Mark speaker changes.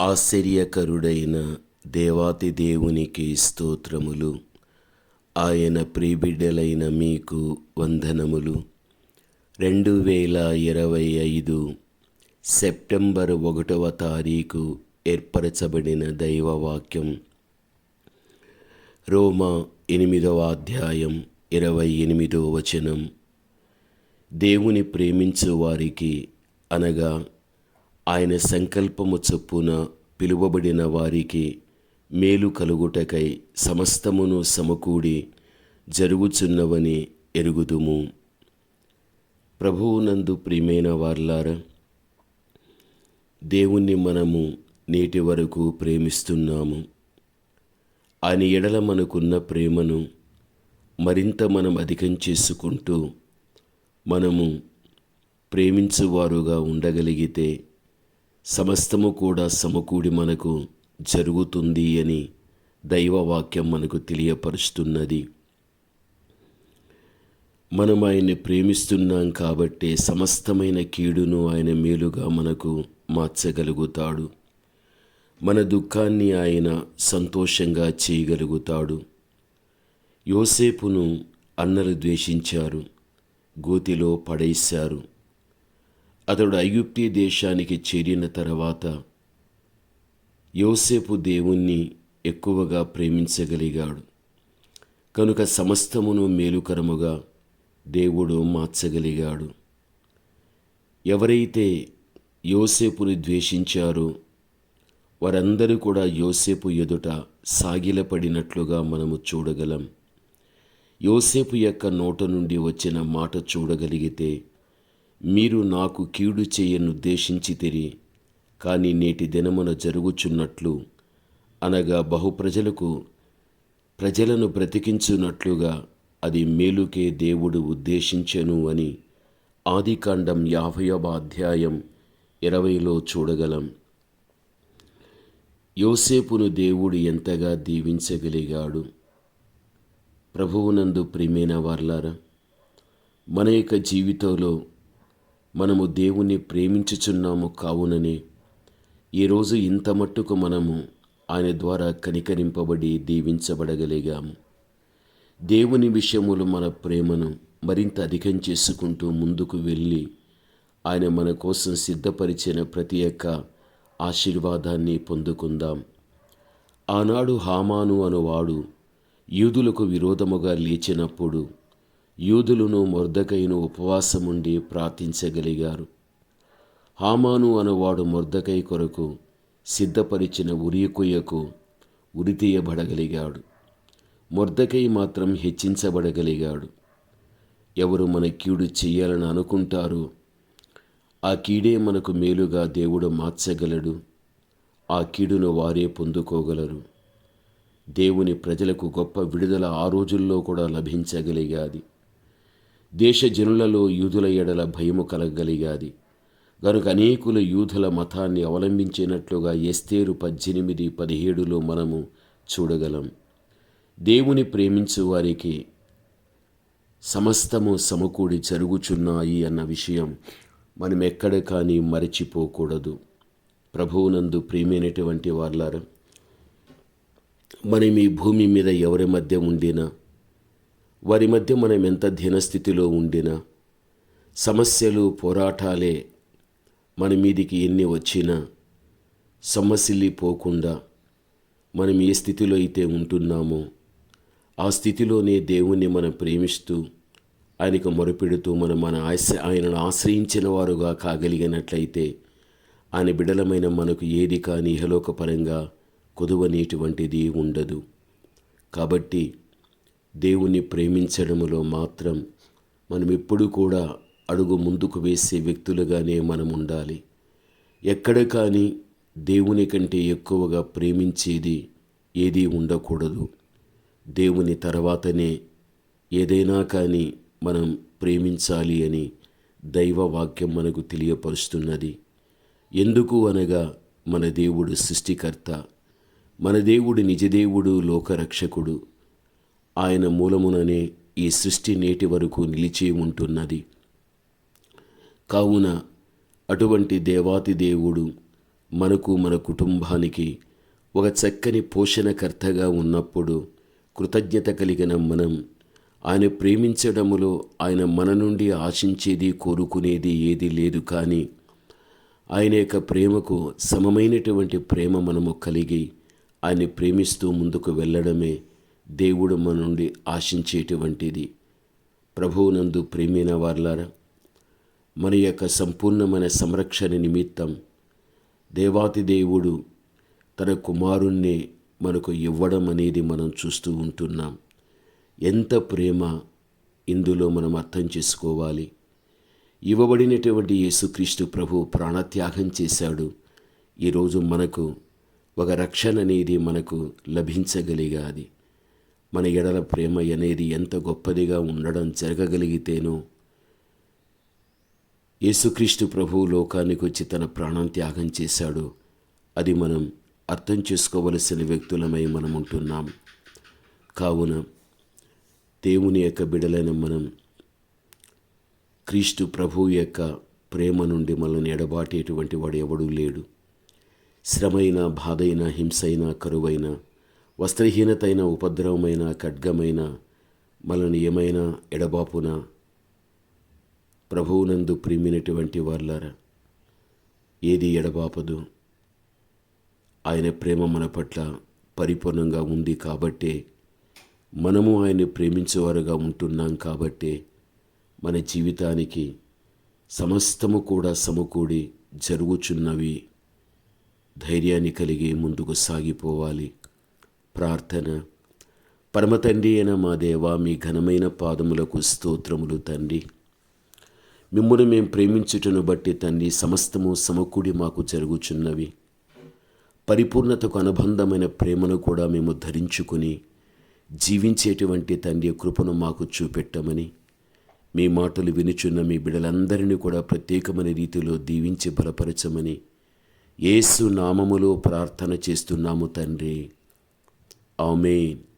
Speaker 1: ఆశ్చర్యకరుడైన దేవాతి దేవునికి స్తోత్రములు. ఆయన ప్రీబిడ్డలైన మీకు వందనములు. రెండు వేల ఇరవై ఐదు సెప్టెంబర్ ఒకటవ తారీఖు ఏర్పరచబడిన దైవవాక్యం. రోమా ఎనిమిదవ అధ్యాయం ఇరవై ఎనిమిదో వచనం. దేవుని ప్రేమించు వారికి అనగా ఆయన సంకల్పము చొప్పున పిలువబడిన వారికి మేలు కలుగుటకై సమస్తమును సమకూడి జరుగుచున్నవని ఎరుగుదుము. ప్రభువునందు ప్రియమైన వార్లారా దేవుణ్ణి మనము నేటి వరకు ప్రేమిస్తున్నాము. ఆయన ఎడల మనకున్న ప్రేమను మరింత మనం అధికం చేసుకుంటూ మనము ప్రేమించువారుగా ఉండగలిగితే సమస్తము కూడా సమకూడి మనకు జరుగుతుంది అని దైవవాక్యం మనకు తెలియపరుస్తున్నది. మనం ఆయన్ని ప్రేమిస్తున్నాం కాబట్టి సమస్తమైన కీడును ఆయన మేలుగా మనకు మార్చగలుగుతాడు. మన దుఃఖాన్ని ఆయన సంతోషంగా చేయగలుగుతాడు. యోసేపును అన్నలు ద్వేషించారు. గోతిలో పడేశారు. అతడు ఐగుప్తి దేశానికి చేరిన తర్వాత యోసేపు దేవుణ్ణి ఎక్కువగా ప్రేమించగలిగాడు. కనుక సమస్తమును మేలుకరముగా దేవుడు మార్చగలిగాడు. ఎవరైతే యోసేపుని ద్వేషించారో వారందరూ కూడా యోసేపు ఎదుట సాగిలపడినట్లుగా మనము చూడగలం. యోసేపు యొక్క నోట నుండి వచ్చిన మాట చూడగలిగితే మీరు నాకు కీడు చేయనుద్దేశించితిరి కానీ నేటి దినమున జరుగుచున్నట్లు అనగా బహుప్రజలకు ప్రజలను బ్రతికించున్నట్లుగా అది మేలుకే దేవుడు ఉద్దేశించెను అని ఆదికాండం యాభైవ అధ్యాయం ఇరవైలో చూడగలం. యోసేపును దేవుడు ఎంతగా దీవించగలిగాడు? ప్రభువునందు ప్రియమైన వార్లారా మన యొక్క జీవితంలో మనము దేవుణ్ణి ప్రేమించుచున్నాము కావుననే. ఈరోజు ఇంత మట్టుకు మనము ఆయన ద్వారా కనికరింపబడి దీవించబడగలిగాము దేవుని విషయములు మన ప్రేమను మరింత అధికం చేసుకుంటూ ముందుకు వెళ్ళి ఆయన మన కోసం సిద్ధపరిచిన ప్రతి ఒక్క ఆశీర్వాదాన్ని పొందుకుందాం. ఆనాడు హామాను అనువాడు యూదులకు విరోధముగా లేచినప్పుడు యూదులను మొర్దకైను ఉపవాసముండి ప్రార్థించగలిగారు. హామాను అనువాడు మొర్దకై కొరకు సిద్ధపరిచిన ఉరియకుయ్యకు ఉరితీయబడగలిగాడు. మొర్దకై మాత్రం హెచ్చించబడగలిగాడు. ఎవరు మన కీడు చెయ్యాలని అనుకుంటారో ఆ కీడే మనకు మేలుగా దేవుడు మార్చగలడు. ఆ కీడును వారే పొందుకోగలరు. దేవుని ప్రజలకు గొప్ప విడుదల ఆ రోజుల్లో కూడా లభించగలిగాది. దేశ జనులలో యూదుల ఎడల భయము కలగలిగాది. గనుక అనేకులు యూదుల మతాన్ని అవలంబించినట్లుగా ఎస్తేరు పద్దెనిమిది పదిహేడులో మనము చూడగలం. దేవుని ప్రేమించు వారికి సమస్తము సమకూడి జరుగుచున్నాయి అన్న విషయం మనం ఎక్కడ కానీ మరచిపోకూడదు. ప్రభువునందు ప్రియమైనటువంటి వాళ్ళారా మనం ఈ భూమి మీద ఎవరి మధ్య ఉండినా వారి మధ్య మనం ఎంత ధీనస్థితిలో ఉండినా సమస్యలు పోరాటాలే మన మీదికి ఎన్ని వచ్చినా సమస్యలిపోకుండా మనం ఏ స్థితిలో అయితే ఉంటున్నామో ఆ స్థితిలోనే దేవుణ్ణి మనం ప్రేమిస్తూ ఆయనకు మొరపెడుతూ మనం మన ఆశ ఆయనను ఆశ్రయించిన వారుగా కాగలిగినట్లయితే ఆయన బిడలమైన మనకు ఏది కానీ ఇహలోకపరంగా కుదువనేటువంటిది ఉండదు. కాబట్టి దేవుణ్ణి ప్రేమించడములో మాత్రం మనం ఎప్పుడు కూడా అడుగు ముందుకు వేసే వ్యక్తులుగానే మనం ఉండాలి ఎక్కడ కానీ దేవుని కంటే ఎక్కువగా ప్రేమించేది ఏదీ ఉండకూడదు. దేవుని తర్వాతనే ఏదైనా కానీ మనం ప్రేమించాలి అని దైవ వాక్యం మనకు తెలియపరుస్తున్నది. ఎందుకు అనగా మన దేవుడు సృష్టికర్త మన దేవుడు నిజదేవుడు లోకరక్షకుడు. ఆయన మూలముననే ఈ సృష్టి నేటి వరకు నిలిచి ఉంటున్నది. కావున అటువంటి దేవాతి దేవుడు మనకు మన కుటుంబానికి ఒక చక్కని పోషణకర్తగా ఉన్నప్పుడు కృతజ్ఞత కలిగిన మనం ఆయన ప్రేమించడములో ఆయన మన నుండి ఆశించేది కోరుకునేది ఏది లేదు కానీ ఆయన యొక్క ప్రేమకు సమమైనటువంటి ప్రేమ మనము కలిగి ఆయన్ని ప్రేమిస్తూ ముందుకు వెళ్ళడమే దేవుడు మన నుండి ఆశించేటువంటిది. ప్రభువునందు ప్రేమైన వార్లారా మన యొక్క సంపూర్ణమైన సంరక్షణ నిమిత్తం దేవాతి దేవుడు తన కుమారుణ్ణి మనకు ఇవ్వడం అనేది మనం చూస్తూ ఉంటున్నాం. ఎంత ప్రేమ ఇందులో మనం అర్థం చేసుకోవాలి. ఇవ్వబడినటువంటి యేసుక్రీస్తు ప్రభు ప్రాణత్యాగం చేశాడు. ఈరోజు మనకు ఒక రక్షణ అనేది మనకు లభించగలిగాది. మన ఎడల ప్రేమ అనేది ఎంత గొప్పదిగా ఉండడం జరగగలిగితేనో యేసుక్రీస్తు ప్రభు లోకానికి వచ్చి తన ప్రాణం త్యాగం చేశాడు. అది మనం అర్థం చేసుకోవలసిన వ్యక్తులమై మనం ఉంటున్నాం. కావున దేవుని యొక్క బిడలైన మనం క్రీస్తు ప్రభు యొక్క ప్రేమ నుండి మనల్ని ఎడబాటేటువంటి వాడు ఎవడూ లేడు. శ్రమైన బాధైన హింసైన కరువైన వస్త్రహీనతైన ఉపద్రవమైన ఖడ్గమైన మనల్ని ఏమైనా ఎడబాపున ప్రభువునందు ప్రేమినటువంటి వాళ్ళారా ఏది ఎడబాపదు. ఆయన ప్రేమ మన పట్ల పరిపూర్ణంగా ఉంది కాబట్టే మనము ఆయన్ని ప్రేమించేవారుగా ఉంటున్నాం కాబట్టే మన జీవితానికి సమస్తము కూడా సమకూడి జరుగుచున్నవి. ధైర్యాన్ని కలిగి ముందుకు సాగిపోవాలి. ప్రార్థన. పరమతండ్రి అయిన మా దేవా మీ ఘనమైన పాదములకు స్తోత్రములు తండ్రి. మిమ్మల్ని మేము ప్రేమించుటను బట్టి తండ్రి సమస్తము సమకూడి మాకు జరుగుచున్నవి. పరిపూర్ణతకు అనుబంధమైన ప్రేమను కూడా మేము ధరించుకుని జీవించేటువంటి తండ్రి కృపను మాకు చూపెట్టమని మీ మాటలు వినుచున్న మీ బిడలందరినీ కూడా ప్రత్యేకమైన రీతిలో దీవించి బలపరచమని ఏసు నామములో ప్రార్థన చేస్తున్నాము తండ్రి. Amen.